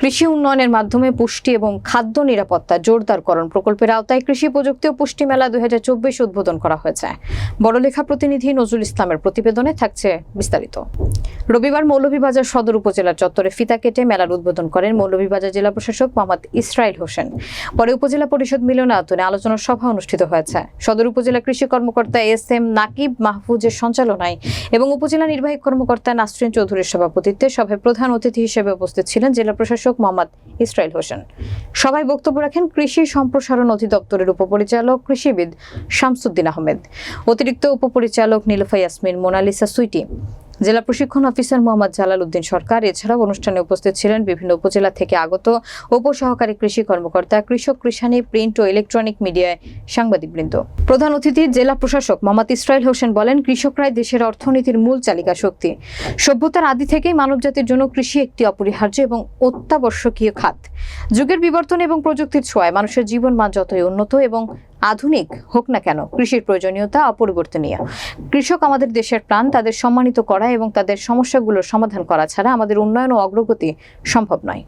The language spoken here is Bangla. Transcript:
কৃষি উন্নয়নের মাধ্যমে পুষ্টি এবং খাদ্য নিরাপত্তা জোরদারকরণ প্রকল্পের আওতায় কৃষি প্রযুক্তি ও পুষ্টি মেলা দুই উদ্বোধন করা হয়েছে। বড়লেখা প্রতিনিধি নজরুল ইসলামের প্রতিবেদনে থাকছে বিস্তারিত। রবিবার মৌলভীবাজার সদর উপজেলার চত্বরে ফিতা কেটে মেলার উদ্বোধন করেন মৌলভীবাজার জেলা প্রশাসক মোহাম্মদ ইসরাইল হোসেন। পরে উপজেলা পরিষদ মিলনায়তনে আলোচনা সভা অনুষ্ঠিত হয়েছে। সদর উপজেলা কৃষি কর্মকর্তা এস এম নাকিব মাহফুজের সঞ্চালনায় এবং উপজেলা নির্বাহী কর্মকর্তা নাসরিন চৌধুরীর সভাপতিত্বে সভায় প্রধান অতিথি হিসেবে উপস্থিত ছিলেন জেলা প্রশাসক মোহাম্মদ ইসরাইল হোসেন। সভায় বক্তব্য রাখেন কৃষি সম্প্রসারণ অধিদপ্তরের উপপরিচালক কৃষিবিদ শামসুদ্দিন আহমেদ। অতিরিক্ত উপপরিচালক নীলফা ইয়াসমিন, মোনালিসা সুইটি জেলা প্রশিক্ষণ অফিসার মোহাম্মদ জালাল উদ্দিন সরকার, এছাড়াও অনুষ্ঠানে উপস্থিত ছিলেন বিভিন্ন উপজেলা থেকে আগত উপসহকারী কৃষি কর্মকর্তা, কৃষক কৃষানি, প্রিন্ট ও ইলেকট্রনিক মিডিয়ায় সাংবাদিকবৃন্দ। প্রধান অতিথি জেলা প্রশাসক মোহাম্মদ ইসরাইল হোসেন বলেন কৃষকরাই দেশের অর্থনীতির মূল চালিকা শক্তি। সভ্যতার আদি থেকেই মানবজাতির জন্য কৃষি একটি অপরিহার্য এবং অত্যাবশ্যকীয় খাত। যুগের বিবর্তন এবং প্রযুক্তির ছোঁয়ায় মানুষের জীবন মান যতই উন্নত এবং আধুনিক হোক না কেন, কৃষির প্রয়োজনীয়তা অপরিবর্তনীয়। কৃষক আমাদের দেশের প্রাণ, তাদের সম্মানিত করা এবং তাদের সমস্যাগুলোর সমাধান করা ছাড়া আমাদের উন্নয়ন ও অগ্রগতি সম্ভব নয়।